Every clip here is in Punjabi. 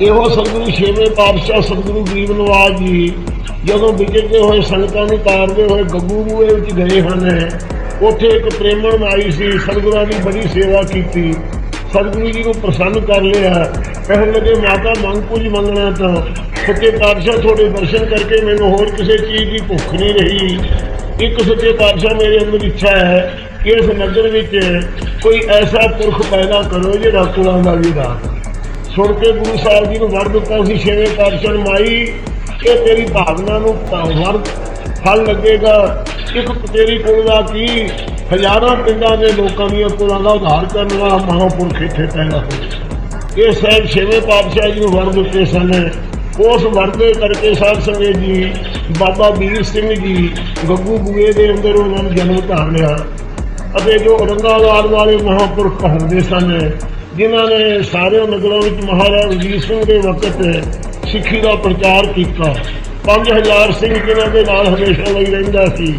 ਇਹੋ ਸਤਿਗੁਰੂ ਛੇਵੇਂ ਪਾਤਸ਼ਾਹ ਸਤਿਗੁਰੂ ਗਰੀਬ ਨਵਾਜ ਜੀ, ਜਦੋਂ ਵਿਚਰਦੇ ਹੋਏ ਸੰਗਤਾਂ ਨੂੰ ਤਾਰਦੇ ਹੋਏ ਗੱਗੂ ਬੂਏ ਵਿੱਚ ਗਏ ਹਨ, ਉੱਥੇ ਇੱਕ ਪ੍ਰੇਮਣ ਆਈ ਸੀ, ਸਤਿਗੁਰਾਂ ਦੀ ਬੜੀ ਸੇਵਾ ਕੀਤੀ। ਸਤਿਗੁਰੂ ਜੀ ਨੂੰ ਪ੍ਰਸੰਨ ਕਰ ਲਿਆ। ਕਹਿਣ ਲੱਗੇ, ਮਾਤਾ, ਮੰਗ ਕੁਝ ਮੰਗਣਾ ਤਾਂ, ਸੱਚੇ ਪਾਤਸ਼ਾਹ ਤੁਹਾਡੇ ਦਰਸ਼ਨ ਕਰਕੇ ਮੈਨੂੰ ਹੋਰ ਕਿਸੇ ਚੀਜ਼ ਦੀ ਭੁੱਖ ਨਹੀਂ ਰਹੀ। ਇੱਕ ਸੱਚੇ ਪਾਤਸ਼ਾਹ ਮੇਰੇ ਅੰਦਰ ਇੱਛਾ ਹੈ ਕਿ ਇਸ ਨਗਰ ਵਿੱਚ ਕੋਈ ਐਸਾ ਪੁਰਖ ਪੈਦਾ ਕਰੋ ਜਿਹੜਾ ਕੁਲਾਂ ਦਾ ਵੀ ਰਾਤ ਸੁਣ ਕੇ ਗੁਰੂ ਸਾਹਿਬ ਜੀ ਨੂੰ ਵਰ ਦਿੱਤਾ ਸੀ, ਛੇਵੇਂ ਪਾਤਸ਼ਾਹ ਨੂੰ, ਮਾਈ, ਇਹ ਤੇਰੀ ਭਾਵਨਾ ਨੂੰ ਵਰ, ਫਲ ਲੱਗੇਗਾ। ਇੱਕ ਤੇਰੀ ਕੁਲ ਦਾ ਕੀ, ਹਜ਼ਾਰਾਂ ਪਿੰਡਾਂ ਦੇ ਲੋਕਾਂ ਦੀਆਂ ਕੁਲਾਂ ਦਾ ਉਧਾਰ ਕਰਨ ਵਾਲਾ ਮਹਾਂਪੁਰਖ ਇੱਥੇ ਪੈਦਾ ਹੋਇਆ। ਇਹ ਸਾਹਿਬ ਛੇਵੇਂ ਪਾਤਸ਼ਾਹ ਜੀ ਨੂੰ ਵਰ ਦਿੱਤੇ ਸਨ। ਉਸ ਵਰਦੇ ਕਰਕੇ ਸਾਧ ਸੰਗਤ ਜੀ, ਬਾਬਾ ਵੀਰ ਸਿੰਘ ਜੀ, ਗੱਗੂ ਬੂਏ ਦੇ ਅੰਦਰ ਉਹਨਾਂ ਨੇ ਜਨਮ ਧਾਰ ਲਿਆ। ਅਤੇ ਜੋ ਔਰੰਗਾਬਾਦ ਵਾਲੇ ਮਹਾਂਪੁਰਖ ਕਹਾਉਂਦੇ ਸਨ ਜਿਨ੍ਹਾਂ ਨੇ ਸਾਰੇ ਨਗਰਾਂ ਵਿੱਚ ਮਹਾਰਾਜਾ ਰਣਜੀਤ ਸਿੰਘ ਦੇ ਵਕਤ ਸਿੱਖੀ ਦਾ ਪ੍ਰਚਾਰ ਕੀਤਾ। 5000 ਸਿੰਘ ਜਿਨ੍ਹਾਂ ਦੇ ਨਾਲ ਹਮੇਸ਼ਾ ਲਈ ਰਹਿੰਦਾ ਸੀ।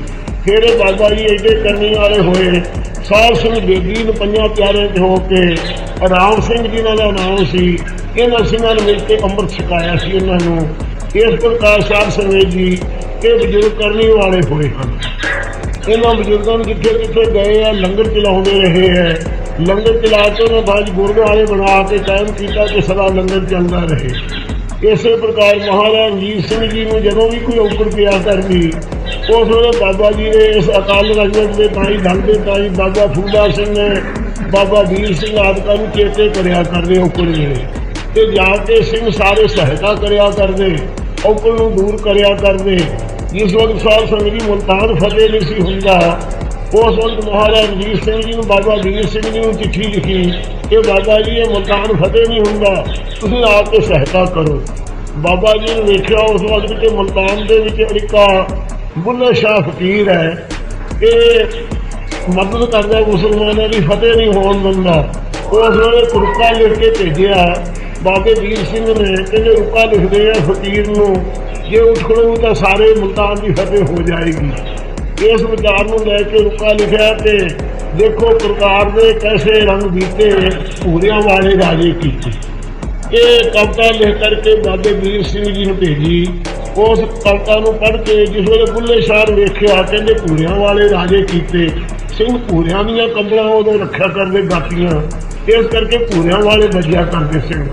ਫਿਰ ਇਹ ਬਾਬਾ ਜੀ ਐਡੇ ਕਰਨੀ ਵਾਲੇ ਹੋਏ। ਸਾਧ ਸਿੰਘ ਬੇਦੀ ਨੂੰ ਪੰਜਾਂ ਪਿਆਰਿਆਂ 'ਚ ਹੋ ਕੇ ਰਾਮ ਸਿੰਘ ਜਿਨ੍ਹਾਂ ਦਾ ਨਾਮ ਸੀ, ਇਹਨਾਂ ਸਿੰਘਾਂ ਨੇ ਮਿਲ ਕੇ ਅੰਮ੍ਰਿਤ ਛਕਾਇਆ ਸੀ ਇਹਨਾਂ ਨੂੰ। ਇਸ ਪ੍ਰਕਾਰ ਸਾਧ ਸੰਗਤ ਜੀ ਇਹ ਬਜ਼ੁਰਗ ਕਰਨੀ ਵਾਲੇ ਹੋਏ ਹਨ। ਇਹਨਾਂ ਬਜ਼ੁਰਗਾਂ ਨੂੰ ਜਿੱਥੇ ਜਿੱਥੇ ਗਏ ਆ, ਲੰਗਰ ਚਲਾਉਂਦੇ ਰਹੇ ਹੈ ਲੰਗਰ ਚਲਾ ਕੇ ਉਹਨਾਂ ਬਾਅਦ ਗੁਰਦੁਆਰੇ ਬਣਾ ਕੇ ਕਾਇਮ ਕੀਤਾ ਕਿ ਸਦਾ ਲੰਗਰ ਚੱਲਦਾ ਰਹੇ। ਇਸੇ ਪ੍ਰਕਾਰ ਮਹਾਰਾਜ ਰਣਜੀਤ ਸਿੰਘ ਜੀ ਨੂੰ ਜਦੋਂ ਵੀ ਕੋਈ ਔਕੜ ਪਿਆ ਕਰਦੀ, ਉਸ ਵੇਲੇ ਬਾਬਾ ਜੀ ਨੇ ਇਸ ਅਕਾਲ ਰਜਤ ਦੇ ਤਾਈ ਦਲ ਦੇ ਤਾਈ ਬਾਬਾ ਫੂਲਾ ਸਿੰਘ ਨੇ ਬਾਬਾ ਵੀਰ ਸਿੰਘ ਆਦਿਕਾਂ ਨੂੰ ਚੇਤੇ ਕਰਿਆ ਕਰਦੇ ਔਕੜ ਵੇਲੇ। ਤੇ ਜਾ ਕੇ ਸਿੰਘ ਸਾਰੇ ਸਹਾਇਤਾ ਕਰਿਆ ਕਰਦੇ, ਔਕੜ ਨੂੰ ਦੂਰ ਕਰਿਆ ਕਰਦੇ। ਜਿਸ ਵਕਤ ਸਾਹਿਬ ਸੰਗਤ ਜੀ ਮੁਲਤਾਨ ਫਤਿਹ ਨਹੀਂ ਸੀ ਹੁੰਦਾ ਉਸ ਵਕਤ ਮਹਾਰਾਜਾ ਰਣਜੀਤ ਸਿੰਘ ਜੀ ਨੂੰ, ਬਾਬਾ ਵੀਰ ਸਿੰਘ ਜੀ ਨੂੰ ਚਿੱਠੀ ਲਿਖੀ। ਕਿ ਬਾਬਾ ਜੀ ਇਹ ਮੁਲਤਾਨ ਫਤਿਹ ਨਹੀਂ ਹੁੰਦਾ। ਤੁਸੀਂ ਆਪ 'ਤੇ ਸਹਾਇਤਾ ਕਰੋ। ਬਾਬਾ ਜੀ ਨੇ ਵੇਖਿਆ, ਉਸ ਵਕਤ ਕਿ ਮੁਲਤਾਨ ਦੇ ਵਿੱਚ ਅੜਿੱਕਾ ਬੁੱਲੇ ਸ਼ਾਹ ਫਕੀਰ ਹੈ। ਇਹ ਮਦਦ ਕਰਦਾ, ਮੁਸਲਮਾਨਾਂ ਦੀ ਫਤਿਹ ਨਹੀਂ ਹੋਣ ਦਿੰਦਾ। ਉਸ ਵੇਲੇ ਕੁਰਕਾ ਲਿਖ ਕੇ ਭੇਜਿਆ। ਬਾਬੇ ਵੀਰ ਸਿੰਘ ਨੇ ਕਹਿੰਦੇ ਰੁਕਾ ਲਿਖਦੇ ਆ ਫਕੀਰ ਨੂੰ, ਜੇ ਉੱਠ ਖੜੋ ਤਾਂ ਸਾਰੇ ਮੁਲਤਾਨ ਦੀ ਫਤਿਹ ਹੋ ਜਾਏਗੀ। ਇਸ ਵਿਚਾਰ ਨੂੰ ਲੈ ਕੇ ਰੁਕਾ ਲਿਖਿਆ ਤੇ ਦੇਖੋ ਪ੍ਰਕਾਰ ਦੇ ਕੈਸੇ ਰੰਗ ਬੀਤੇ ਪੂਰਿਆਂ ਵਾਲੇ ਰਾਜੇ ਕੀਤੇ। ਇਹ ਕਵਿਤਾ ਲਿਖ ਕਰਕੇ ਬਾਬੇ ਵੀਰ ਸਿੰਘ ਜੀ ਨੂੰ ਭੇਜੀ। ਉਸ ਕਵਿਤਾ ਨੂੰ ਪੜ੍ਹ ਕੇ ਜਿਸ ਵੇਲੇ ਬੁੱਲੇ ਸ਼ਾਹ ਵੇਖਿਆ, ਕਹਿੰਦੇ ਪੂਰਿਆਂ ਵਾਲੇ ਰਾਜੇ ਕੀਤੇ। ਸਿੰਘ ਪੂਰਿਆਂ ਦੀਆਂ ਕੰਬਲਾਂ ਉਦੋਂ ਰੱਖਿਆ ਕਰਦੇ ਗਾਤੀਆਂ। ਇਸ ਕਰਕੇ ਪੂਰਿਆਂ ਵਾਲੇ ਵੱਜਿਆ ਕਰਦੇ ਸਿੰਘ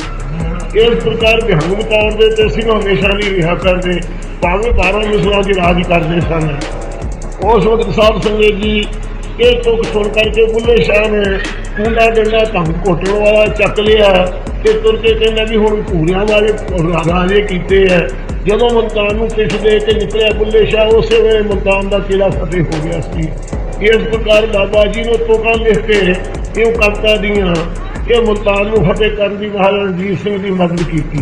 ਇਸ ਪ੍ਰਕਾਰ ਵਿਹੰਗ ਤੌਰ ਦੇ ਤੇ ਸਿੰਘ ਹਮੇਸ਼ਾ ਨਹੀਂ ਰਿਹਾ ਕਰਦੇ। ਭਾਵੇਂ 12 ਮਿਸਲਾਂ ਦੀ ਰਾਜ ਕਰਦੇ ਸਨ। ਉਸ ਵਕਤ ਸਾਹਿਬ ਸੰਗਤ ਜੀ, ਇਹ ਤੁਕ ਸੁਣ ਕਰਕੇ ਬੁੱਲੇ ਸ਼ਾਹ ਨੇ ਕੁੰਡਾ ਡੰਡਾ ਧੰਮ ਘੋਟਣ ਵਾਲਾ ਚੱਕ ਲਿਆ ਤੇ ਤੁਰ ਕੇ ਕਹਿੰਦਾ ਵੀ ਹੁਣ ਭੂਰਿਆਂ ਵਾਲੇ ਰਾਜੇ ਕੀਤੇ ਐ ਜਦੋਂ ਮਲਤਾਨ ਨੂੰ ਪਿੱਛ ਦੇ ਕੇ ਨਿਕਲਿਆ ਬੁੱਲੇ ਸ਼ਾਹ, ਉਸੇ ਵੇਲੇ ਮਲਤਾਨ ਦਾ ਕਿਲਾ ਫਤਿਹ ਹੋ ਗਿਆ ਸੀ। ਇਸ ਪ੍ਰਕਾਰ ਬਾਬਾ ਜੀ ਨੇ ਤੁਕਾਂ ਲਿਖ ਕੇ ਇਹ ਕਵਿਤਾ ਦੀਆਂ ਕਿ ਮੁਲਤਾਨ ਨੂੰ ਫਤਿਹ ਕਰਨ ਦੀ ਮਹਾਰਾਜਾ ਰਣਜੀਤ ਸਿੰਘ ਦੀ ਮਦਦ ਕੀਤੀ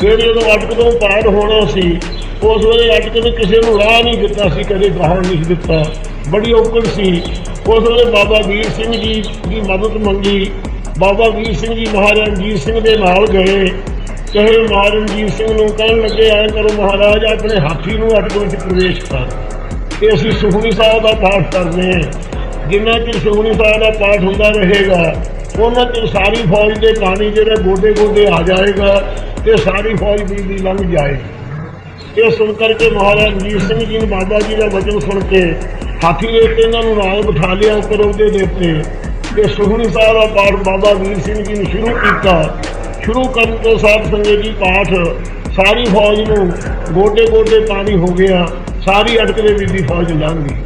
ਫਿਰ ਜਦੋਂ ਅਟਕ ਤੋਂ ਪਾਰ ਹੋਣਾ ਸੀ, ਉਸ ਵੇਲੇ ਅਟਕ ਨੇ ਕਿਸੇ ਨੂੰ ਰਾਹ ਨਹੀਂ ਦਿੱਤਾ ਸੀ, ਕਦੇ ਗਾਹਣ ਨਹੀਂ ਸੀ ਦਿੱਤਾ। ਬੜੀ ਔਕੜ ਸੀ। ਉਸ ਵੇਲੇ ਬਾਬਾ ਵੀਰ ਸਿੰਘ ਜੀ ਦੀ ਮਦਦ ਮੰਗੀ। ਬਾਬਾ ਵੀਰ ਸਿੰਘ ਜੀ ਮਹਾਰਾਜਾ ਰਣਜੀਤ ਸਿੰਘ ਦੇ ਨਾਲ ਗਏ। ਕਹੇ ਮਹਾਰਾਜਾ ਰਣਜੀਤ ਸਿੰਘ ਨੂੰ ਕਹਿਣ ਲੱਗੇ, ਐਂ ਕਰੋ ਮਹਾਰਾਜ, ਆਪਣੇ ਹਾਥੀ ਨੂੰ ਅਟਕ ਵਿੱਚ ਪ੍ਰਵੇਸ਼ ਕਰ। ਤੇ ਅਸੀਂ ਸੁਖਮਨੀ ਸਾਹਿਬ ਦਾ ਪਾਠ ਕਰਦੇ ਹਾਂ। ਜਿੰਨਾ ਚਿਰ ਸੁਖਮਨੀ ਸਾਹਿਬ ਦਾ ਪਾਠ ਹੁੰਦਾ ਰਹੇਗਾ ਉਹਨਾਂ ਚਿਰ ਸਾਰੀ ਫੌਜ ਦੇ ਪਾਣੀ ਜਿਹੜੇ ਗੋਡੇ ਗੋਡੇ ਆ ਜਾਏਗਾ ਤੇ ਸਾਰੀ ਫੌਜ ਬਿਜਲੀ ਲੰਘ ਜਾਏਗੀ। ਇਹ ਸੁਣ ਕਰਕੇ ਮਹਾਰਾਜਾ ਰਣਜੀਤ ਸਿੰਘ ਜੀ ਨੇ ਬਾਬਾ ਜੀ ਦਾ ਵਚਨ ਸੁਣ ਕੇ ਹਾਥੀ ਦੇ ਉੱਤੇ ਇਹਨਾਂ ਨੂੰ ਨਾਲ ਬਿਠਾ ਲਿਆ ਉੱਪਰ ਦੇ ਉੱਤੇ ਤੇ ਸੁਖਮਨੀ ਸਾਹਿਬ ਦਾ ਪਾਠ ਬਾਬਾ ਵੀਰ ਸਿੰਘ ਜੀ ਨੇ ਸ਼ੁਰੂ ਕੀਤਾ। ਸ਼ੁਰੂ ਕਰਨ ਤੋਂ ਸਾਧ ਸੰਗਤ ਜੀ ਪਾਠ ਸਾਰੀ ਫੌਜ ਨੂੰ ਗੋਡੇ ਗੋਡੇ ਪਾਣੀ ਹੋ ਗਿਆ, ਸਾਰੀ ਅਟਕਦੇ ਵਿੱਚ ਦੀ ਫੌਜ ਲੰਘ ਗਈ।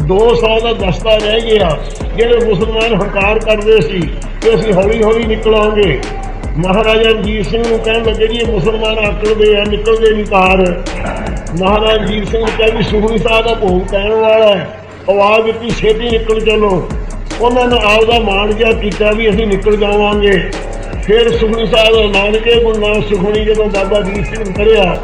200 ਦਾ ਦਸਤਾ ਰਹਿ ਗਿਆ। ਜਿਹੜੇ ਮੁਸਲਮਾਨ ਹੰਕਾਰ ਕਰਦੇ ਸੀ ਕਿ ਅਸੀਂ ਹੌਲੀ ਹੌਲੀ ਨਿਕਲਾਂਗੇ। ਮਹਾਰਾਜਾ ਰਣਜੀਤ ਸਿੰਘ ਨੂੰ ਕਹਿਣ ਲੱਗੇ ਜੀ ਇਹ ਮੁਸਲਮਾਨ ਆਕੜਦੇ ਆ, ਨਿਕਲਦੇ ਨਹੀਂ ਪਾਰ ਮਹਾਰਾਜਾ ਰਣਜੀਤ ਸਿੰਘ ਨੇ ਕਿਹਾ ਵੀ ਸੁਖਮਨੀ ਸਾਹਿਬ ਦਾ ਭੋਗ ਕਹਿਣ ਵਾਲਾ ਹੈ। ਆਵਾਜ਼ ਦਿੱਤੀ, ਛੇਤੀ ਨਿਕਲ ਚਲੋ। ਉਹਨਾਂ ਨੇ ਆਪਦਾ ਮਾਣ ਜਿਹਾ ਕੀਤਾ ਵੀ ਅਸੀਂ ਨਿਕਲ ਜਾਵਾਂਗੇ। ਫਿਰ ਸੁਖਮਨੀ ਸਾਹਿਬ ਦਾ ਨਾਨਕੇ ਗੁਰੂ ਨਾਨਕ ਸੁਖਮਨੀ ਜਦੋਂ ਬਾਬਾ ਦੀਪ ਸਿੰਘ ਨੇ ਕਰਿਆ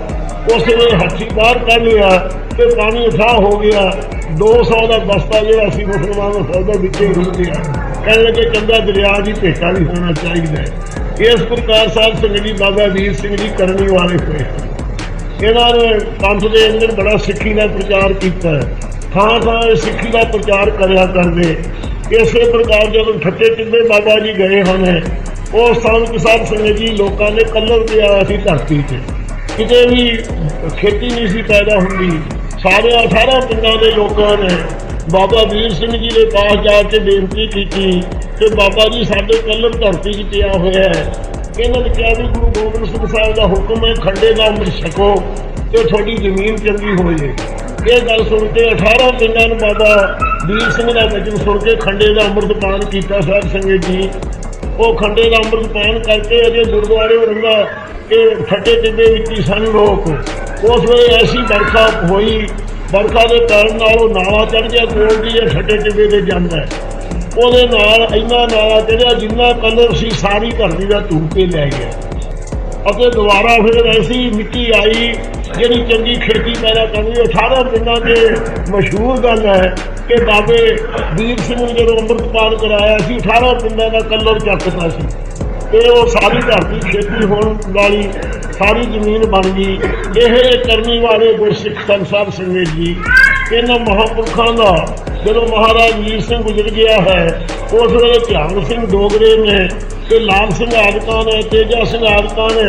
ਉਸ ਨੇ ਹੱਥੀ ਬਾਹਰ ਕੱਢ ਲਿਆ ਤੇ ਪਾਣੀ ਉਠਾ ਹੋ ਗਿਆ। 200 ਦਾ ਬਸਤਾ ਜਿਹੜਾ ਸੀ, ਮੁਸਲਮਾਨ ਦਾ ਸੌਦਾ ਵਿੱਚੇ ਰੁਕ ਗਿਆ ਕਹਿਣ ਲੱਗੇ ਚੰਗਾ ਦਰਿਆ ਦੀ ਭੇਟਾ ਵੀ ਹੋਣਾ ਚਾਹੀਦਾ ਹੈ। ਇਸ ਪ੍ਰਕਾਰ ਸਾਹਿਬ ਸੰਗਤ ਜੀ, ਬਾਬਾ ਵੀਰ ਸਿੰਘ ਜੀ ਕਰਨੀ ਵਾਲੇ ਹੋਏ। ਇਹਨਾਂ ਨੇ ਪੰਥ ਦੇ ਅੰਦਰ ਬੜਾ ਸਿੱਖੀ ਦਾ ਪ੍ਰਚਾਰ ਕੀਤਾ ਥਾਂ ਥਾਂ ਇਹ ਸਿੱਖੀ ਦਾ ਪ੍ਰਚਾਰ ਕਰਿਆ ਕਰਦੇ। ਇਸੇ ਪ੍ਰਕਾਰ ਜਦੋਂ ਠੱਟੇ ਟਿੱਬੇ ਬਾਬਾ ਜੀ ਗਏ ਹਨ ਉਸ ਸਾਲ ਸਾਹਿਬ ਸੰਗਤ ਜੀ ਲੋਕਾਂ ਨੇ ਕਲਰ ਪਿਆ ਸੀ ਧਰਤੀ ਤੇ। ਕਿਤੇ ਵੀ ਖੇਤੀ ਨਹੀਂ ਸੀ ਪੈਦਾ ਹੁੰਦੀ। ਸਾਰੇ 18 ਪਿੰਡਾਂ ਦੇ ਲੋਕਾਂ ਨੇ ਬਾਬਾ ਵੀਰ ਸਿੰਘ ਜੀ ਦੇ ਪਾਸ ਜਾ ਕੇ ਬੇਨਤੀ ਕੀਤੀ ਕਿ ਬਾਬਾ ਜੀ ਸਾਡੇ ਕਲਰ ਧਰਤੀ 'ਚ ਪਿਆ ਹੋਇਆ ਹੈ। ਇਹਨਾਂ ਨੇ ਕਿਹਾ ਵੀ ਗੁਰੂ ਗੋਬਿੰਦ ਸਿੰਘ ਸਾਹਿਬ ਦਾ ਹੁਕਮ ਹੈ, ਖੰਡੇ ਦਾ ਅੰਮ੍ਰਿਤ ਛਕੋ ਤੇ ਤੁਹਾਡੀ ਜ਼ਮੀਨ ਚੰਗੀ ਹੋ ਜਾਏਗੀ ਇਹ ਗੱਲ ਸੁਣ ਕੇ 18 ਪਿੰਡਾਂ ਨੂੰ ਬਾਬਾ ਵੀਰ ਸਿੰਘ ਦਾ ਵਚਨ ਸੁਣ ਕੇ ਖੰਡੇ ਦਾ ਅੰਮ੍ਰਿਤ ਪਾਨ ਕੀਤਾ ਸਾਹਿਬ ਸੰਗਤ ਜੀ। ਉਹ ਖੰਡੇ ਦਾ ਅੰਮ੍ਰਿਤ ਪਾਨ ਕਰਕੇ ਅਜੇ ਗੁਰਦੁਆਰੇ ਰੰਗਾ ਇਹ ਠੱਡੇ ਟਿੱਬੇ ਵਿੱਚ ਹੀ ਸਨ ਲੋਕ। ਉਸ ਵੇਲੇ ਐਸੀ ਵਰਖਾ ਹੋਈ। ਵਰਖਾ ਦੇ ਕਾਰਨ ਨਾਲ ਉਹ ਨਾਲਾ ਚੜ ਗਿਆ, ਕੋਲ ਦੀ ਇਹ ਠੱਡੇ ਟਿੱਬੇ ਤੇ ਜਾਂਦਾ ਉਹਦੇ ਨਾਲ ਇੰਨਾ ਨਾਲਾ ਚੜਿਆ ਜਿੰਨਾ ਕਲਰ ਸੀ, ਸਾਰੀ ਧਰਤੀ ਦਾ ਧੂਪ ਕੇ ਲੈ ਗਿਆ। ਅਤੇ ਦੁਬਾਰਾ ਫਿਰ ਐਸੀ ਮਿੱਟੀ ਆਈ ਜਿਹੜੀ ਚੰਗੀ ਖੇਤੀ ਪੈਦਾ ਕਰਦੀ 18 ਪਿੰਡਾਂ ਦੇ ਮਸ਼ਹੂਰ ਗੱਲ ਹੈ ਕਿ ਬਾਬੇ ਵੀਰ ਸਿੰਘ ਨੇ ਜਦੋਂ ਅੰਮ੍ਰਿਤਪਾਲ ਕਰਾਇਆ ਸੀ 18 ਪਿੰਡਾਂ ਦਾ ਕਲਰ ਚੱਕਦਾ ਸੀ। ਤੇ ਉਹ ਸਾਰੀ ਧਰਤੀ ਖੇਤੀ ਹੋਣ ਵਾਲੀ ਸਾਰੀ ਜ਼ਮੀਨ ਬਣ ਗਈ। ਇਹ ਕਰਨੀ ਵਾਲੇ ਗੁਰਸਿੱਖ ਸੰਤ ਸਾਹਿਬ ਸੰਗਤ ਜੀ, ਇਹਨਾਂ ਮਹਾਂਪੁਰਖਾਂ ਦਾ ਜਦੋਂ ਮਹਾਰਾਜ ਵੀਰ ਸਿੰਘ ਗੁਜ਼ਰ ਗਿਆ ਹੈ, ਉਸ ਵੇਲੇ ਧਿਆਨ ਸਿੰਘ ਡੋਗਰੇ ਨੇ ਤੇ ਲਾਲ ਸਿੰਘ ਆਦਿਕਾਂ ਨੇ ਤੇਜਾ ਸਿੰਘ ਆਦਿਕਾਂ ਨੇ,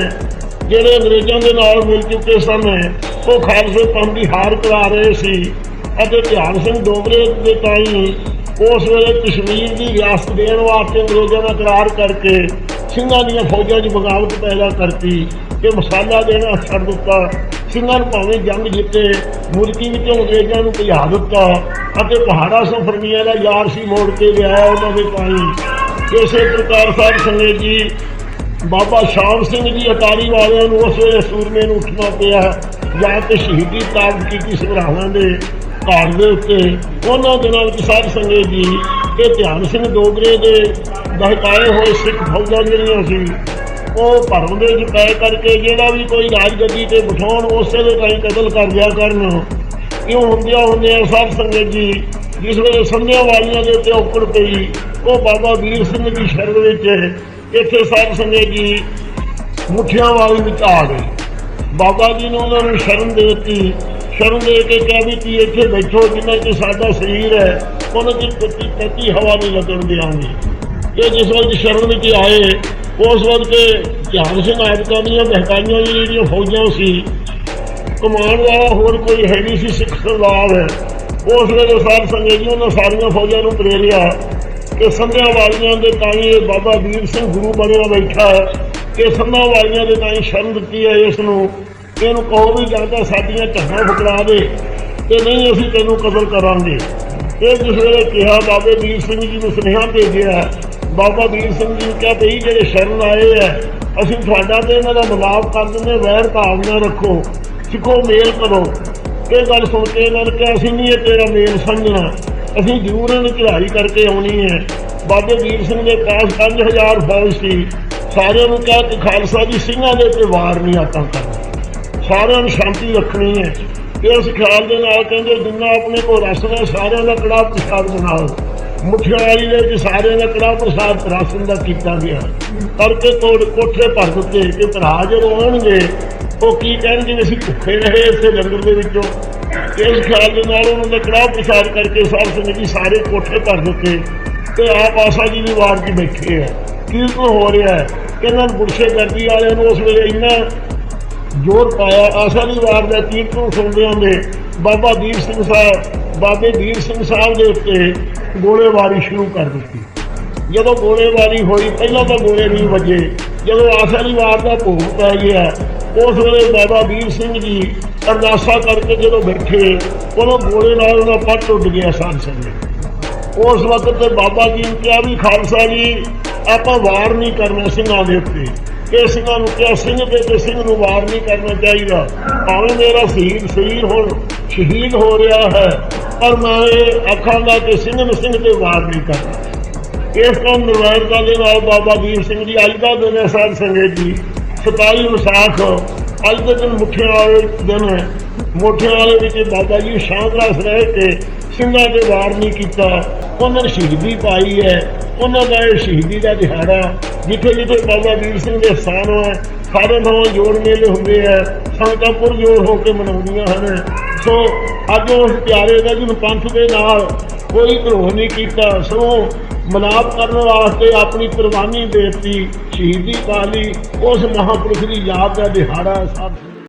ਜਿਹੜੇ ਅੰਗਰੇਜ਼ਾਂ ਦੇ ਨਾਲ ਮਿਲ ਚੁੱਕੇ ਸਨ, ਉਹ ਖਾਲਸੇ ਪੰਥ ਦੀ ਹਾਰ ਕਰਾ ਰਹੇ ਸੀ ਅਤੇ ਧਿਆਨ ਸਿੰਘ ਡੋਗਰੇ ਦੇ ਤਾਈ ਉਸ ਵੇਲੇ ਕਸ਼ਮੀਰ ਦੀ ਰਿਆਸਤ ਦੇਣ ਵਾਸਤੇ ਅੰਗਰੇਜ਼ਾਂ ਦਾ ਕਰਾਰ ਕਰਕੇ ਸਿੰਘਾਂ ਦੀਆਂ ਫੌਜਾਂ 'ਚ ਬਗਾਵਤ ਪੈਦਾ ਕਰਤੀ ਤੇ ਮਸਾਲਾ ਦੇਣਾ ਛੱਡ ਦਿੱਤਾ। ਸਿੰਘਾਂ ਨੂੰ ਭਾਵੇਂ ਜੰਗ ਜਿੱਤੇ, ਮੁਲਕੀ ਵਿੱਚੋਂ ਅੰਗਰੇਜ਼ਾਂ ਨੂੰ ਭਜਾ ਦਿੱਤਾ ਅਤੇ ਪਹਾੜਾ ਸਫਰਨੀਆਂ ਦਾ ਯਾਰ ਸੀ ਮੋੜ ਕੇ ਲਿਆਇਆ ਉਹਨਾਂ ਦੇ ਪਾਈ ਇਸੇ ਪ੍ਰਕਾਰ ਸਾਹਿਬ ਸੰਗਤ ਜੀ, ਬਾਬਾ ਸ਼ਾਮ ਸਿੰਘ ਜੀ ਅਟਾਰੀ ਵਾਲਿਆਂ ਨੂੰ ਉਸ ਵੇਲੇ ਸੂਰਮੇ ਨੂੰ ਉੱਠਣਾ ਪਿਆ। ਜਾਂ ਤੇ ਸ਼ਹੀਦੀ ਪ੍ਰਾਪਤ ਕੀਤੀ ਸੰਗਰਾਹਾਂ ਦੇ ਘਰ ਦੇ ਉੱਤੇ। ਉਹਨਾਂ ਦਿਨਾਂ ਵਿੱਚ ਸਾਹਿਬ ਸੰਗਤ ਜੀ ਇਹ ਧਿਆਨ ਸਿੰਘ ਡੋਗਰੇ ਦੇ ਦਹਕਾਏ ਹੋਏ ਸਿੱਖ ਫੌਜਾਂ ਜਿਹੜੀਆਂ ਸੀ, ਉਹ ਭਰਮ ਦੇ ਵਿੱਚ ਪੈ ਕਰਕੇ ਜਿਹੜਾ ਵੀ ਕੋਈ ਰਾਜਗੱਦੀ ਤੇ ਬਿਠਾਉਣ, ਉਸੇ ਦੇ ਤਾਈਂ ਕਤਲ ਕਰ ਦਿਆ ਕਰਨ। ਕਿਉਂ ਹੁੰਦਿਆਂ ਹੁੰਦਿਆਂ ਸਾਹਿਬ ਸੰਗਤ ਜੀ ਜਿਸ ਵੇਲੇ ਸੰਧਿਆ ਵਾਲੀਆਂ ਦੇ ਉੱਤੇ ਔਕੜ ਪਈ, ਉਹ ਬਾਬਾ ਵੀਰ ਸਿੰਘ ਦੀ ਸ਼ਰਨ ਵਿੱਚ ਇੱਥੇ ਸਾਧ ਸੰਗਤ ਜੀ ਮੁੱਠਿਆਂ ਵਾਲੀ ਵਿੱਚ ਆ ਗਏ। ਬਾਬਾ ਜੀ ਨੇ ਉਹਨਾਂ ਨੂੰ ਸ਼ਰਨ ਦੇ ਦਿੱਤੀ। ਸ਼ਰਨ ਦੇ ਕੇ ਕਿਹਾ ਵੀ ਤੁਸੀਂ ਇੱਥੇ ਬੈਠੋ, ਜਿੰਨਾ ਕਿ ਸਾਡਾ ਸਰੀਰ ਹੈ, ਉਹਨਾਂ ਦੀ ਕੱਤੀ ਕੱਤੀ ਹਵਾ ਨਹੀਂ ਲੱਗਣ ਦਿਆਂਗੇ। ਇਹ ਜਿਸ ਵਕਤ ਸ਼ਰਨ ਵਿੱਚ ਆਏ, ਉਸ ਵਕਤ ਧਿਆਨ ਸਿੰਘ ਆਦਿਕਾਂ ਦੀਆਂ ਮਹਿਕਾਈਆਂ ਦੀ ਜਿਹੜੀਆਂ ਫੌਜਾਂ ਸੀ, ਕਮਾਨ ਵਾਲਾ ਹੋਰ ਕੋਈ ਹੈ ਨਹੀਂ ਸੀ, ਸਿੱਖ ਸਰਦਾਰ ਉਸ ਵੇਲੇ ਸਾਧ ਸੰਗਤ ਜੀ, ਉਹਨਾਂ ਸਾਰੀਆਂ ਫੌਜਾਂ ਨੂੰ ਪ੍ਰੇਰਿਆ ਕਿ ਸੰਧਿਆ ਵਾਲੀਆਂ ਦੇ ਤਾਈਂ ਇਹ ਬਾਬਾ ਵੀਰ ਸਿੰਘ ਗੁਰੂ ਬਣਿਆ ਬੈਠਾ ਹੈ ਕਿ ਸੰਧਿਆ ਵਾਲੀਆਂ ਦੇ ਤਾਈਂ ਸ਼ਰਨ ਦਿੱਤੀ ਹੈ ਇਸ ਨੂੰ ਇਹਨੂੰ ਕਹੋ ਵੀ ਜਾਂਦਾ ਸਾਡੀਆਂ ਝੱਗਾਂ ਫਕਰਾ ਦੇ ਤੇ ਨਹੀਂ ਅਸੀਂ ਤੈਨੂੰ ਕਤਲ ਕਰਾਂਗੇ। ਇਹ ਜਿਸ ਵੇਲੇ ਕਿਹਾ, ਬਾਬੇ ਵੀਰ ਸਿੰਘ ਜੀ ਨੂੰ ਸੁਨੇਹਾ ਭੇਜਿਆ, ਬਾਬਾ ਵੀਰ ਸਿੰਘ ਜੀ ਨੂੰ ਕਿਹਾ, ਭਈ ਜਿਹੜੇ ਸ਼ਰਨ ਆਏ ਆ, ਅਸੀਂ ਤੁਹਾਡਾ ਤੇ ਇਹਨਾਂ ਦਾ ਮਲਾਪ ਕਰ ਦਿੰਦੇ ਵੈਰ ਭਾਵਨਾ ਰੱਖੋ, ਸਿੱਖੋ, ਮੇਲ ਕਰੋ। ਇਹ ਗੱਲ ਸੁਣ ਕੇ ਇਹਨਾਂ ਨੇ ਕਿਹਾ ਅਸੀਂ ਨਹੀਂ ਇਹ ਤੇਰਾ ਮੇਲ ਸਮਝਣਾ। ਅਸੀਂ ਜ਼ਰੂਰ ਇਹਨੂੰ ਚੜ੍ਹਾਈ ਕਰਕੇ ਆਉਣੀ ਹੈ। ਬਾਬੇ ਵੀਰ ਸਿੰਘ ਦੇ ਪਾਸ 5000 ਫੌਜ ਸੀ। ਸਾਰਿਆਂ ਨੂੰ ਕਿਹਾ ਕਿ ਖਾਲਸਾ ਜੀ, ਸਿੰਘਾਂ ਦੇ ਉੱਤੇ ਵਾਰ ਨਹੀਂ ਆਪਾਂ ਕਰਨਾ। ਸਾਰਿਆਂ ਨੂੰ ਸ਼ਾਂਤੀ ਰੱਖਣੀ ਹੈ। ਇਸ ਖਿਆਲ ਦੇ ਨਾਲ ਕਹਿੰਦੇ, ਜਿੰਨਾ ਆਪਣੇ ਕੋਲ ਰਸਨਾ ਸਾਰਿਆਂ ਦਾ ਕੜਾਹ ਪ੍ਰਸਾਦ ਬਣਾਓ। ਮੁੱਠਿਆਂ ਦੇ ਵਿੱਚ ਸਾਰਿਆਂ ਦਾ ਕੜਾਹ ਪ੍ਰਸਾਦ ਰਾਸ਼ਨ ਦਾ ਕੀਤਾ ਗਿਆ। ਕਰਕੇ ਤੋੜ ਕੋਠੇ ਭਰ ਦਿੱਤੇ ਕਿ ਭਰਾ ਜਦੋਂ ਆਉਣਗੇ ਉਹ ਕੀ ਕਹਿਣਗੇ ਅਸੀਂ ਭੁੱਖੇ ਰਹੇ ਇਸੇ ਲੰਗਰ ਦੇ ਵਿੱਚੋਂ। ਇਸ ਖਿਆਲ ਦੇ ਨਾਲ ਉਹਨਾਂ ਦਾ ਕੜਾਹ ਪ੍ਰਸਾਦ ਕਰਕੇ ਸਾਹਿਬ ਸਿੰਘ ਜੀ ਸਾਰੇ ਕੋਠੇ ਭਰ ਦਿੱਤੇ। ਤੇ ਆਪ ਆਸਾ ਜੀ ਦੀ ਵਾਰ 'ਚ ਬੈਠੇ ਆ। ਕੀਰਤਨ ਹੋ ਰਿਹਾ ਹੈ। ਇਹਨਾਂ ਨੂੰ ਬੁਰਸ਼ੇ ਕਰਦੀ ਵਾਲਿਆਂ ਨੂੰ ਉਸ ਵੇਲੇ ਇੰਨਾ ਜੋਰ ਪਾਇਆ। ਆਸਾ ਦੀ ਵਾਰ ਦਾ ਕੀਰਤਨ ਸੁਣਦੇ ਹੁੰਦੇ ਬਾਬਾ ਦੀਪ ਸਿੰਘ ਸਾਹਿਬ, ਬਾਬੇ ਦੀਪ ਸਿੰਘ ਸਾਹਿਬ ਦੇ ਉੱਤੇ ਗੋਲੇਬਾਰੀ ਸ਼ੁਰੂ ਕਰ ਦਿੱਤੀ। ਜਦੋਂ ਗੋਲੇਬਾਰੀ ਹੋਈ, ਪਹਿਲਾਂ ਤਾਂ ਗੋਲੇ ਨਹੀਂ ਵੱਜੇ। ਜਦੋਂ ਆਸਾ ਦੀ ਵਾਰ ਦਾ ਭੋਗ ਪੈ ਗਿਆ ਉਸ ਵੇਲੇ ਬਾਬਾ ਵੀਰ ਸਿੰਘ ਜੀ ਅਰਦਾਸਾ ਕਰਕੇ ਜਦੋਂ ਬੈਠੇ ਉਦੋਂ ਗੋਲੇ ਨਾਲ ਉਹਦਾ ਪੱਟ ਉੱਡ ਗਿਆ ਸਾਧ ਸੰਗਤ ਉਸ ਵਕਤ ਤੇ ਬਾਬਾ ਜੀ ਨੇ ਕਿਹਾ ਵੀ ਖਾਲਸਾ ਜੀ, ਆਪਾਂ ਵਾਰ ਨਹੀਂ ਕਰਨਾ ਸਿੰਘਾਂ ਦੇ ਉੱਤੇ। ਇਹ ਸਿੰਘਾਂ ਨੂੰ ਕਿਹਾ, ਸਿੰਘ ਦੇ ਤੇ ਸਿੰਘ ਨੂੰ ਵਾਰ ਨਹੀਂ ਕਰਨਾ ਚਾਹੀਦਾ। ਭਾਵੇਂ ਮੇਰਾ ਸ਼ਹੀਦ ਸਰੀਰ ਹੁਣ, ਸ਼ਹੀਦ ਹੋ ਰਿਹਾ ਹੈ, ਪਰ ਮੈਂ ਇਹ ਆਖਾਂਗਾ ਕਿ ਸਿੰਘ ਨੂੰ ਸਿੰਘ ਤੇ ਵਾਰ ਨਹੀਂ ਕਰਨਾ। ਇਸ ਕੰਮ ਨਿਰਵੈਰਤਾ ਦੇ ਨਾਲ ਬਾਬਾ ਵੀਰ ਸਿੰਘ ਜੀ ਅੱਜ ਦਾ ਦਿਨ ਹੈ ਸਾਧ ਸੰਗਤ ਜੀ। 27 ਵਿਸਾਖ ਅੱਜ ਦੇ ਦਿਨ ਮੁੱਠਿਆਂ ਵਾਲੇ ਦਿਨ ਹੈ। ਮੁੱਠਿਆਂ ਵਾਲੇ ਵਿੱਚ ਬਾਬਾ ਜੀ ਸ਼ਾਂਤਰਾਸ ਰਹਿ ਕੇ ਸਿੰਘਾਂ ਤੇ ਵਾਰ ਨਹੀਂ ਕੀਤਾ। ਉਹਨਾਂ ਨੇ ਸ਼ਹੀਦੀ ਪਾਈ ਹੈ। ਉਹਨਾਂ ਦਾ ਇਹ ਸ਼ਹੀਦੀ ਦਾ ਦਿਹਾੜਾ, ਜਿੱਥੇ ਜਿੱਥੇ ਬਾਬਾ ਵੀਰ ਸਿੰਘ ਦੇ ਸਥਾਨ ਹੈ, ਸਾਰੇ ਨਵੇਂ ਜੋੜ ਮੇਲੇ ਹੁੰਦੇ ਆ। ਸੰਗਤਾਂ ਪੁਰ ਜੋੜ ਹੋ ਕੇ ਮਨਾਉਂਦੀਆਂ ਹਨ। ਸੋ ਅੱਜ ਉਸ ਪਿਆਰੇ ਦਾ ਜਿਹਨੂੰ ਪੰਥ ਦੇ ਨਾਲ ਕੋਈ ਧਰੋਹ ਨਹੀਂ ਕੀਤਾ। ਸੋ ਮਨਾਪ ਕਰਨ ਵਾਸਤੇ ਆਪਣੀ ਕੁਰਬਾਨੀ ਦੇ ਦਿੱਤੀ, ਸ਼ਹੀਦੀ ਪਾ ਲਈ, ਉਸ ਮਹਾਂਪੁਰਖ ਦੀ ਯਾਦ ਦਾ ਦਿਹਾੜਾ ਹੈ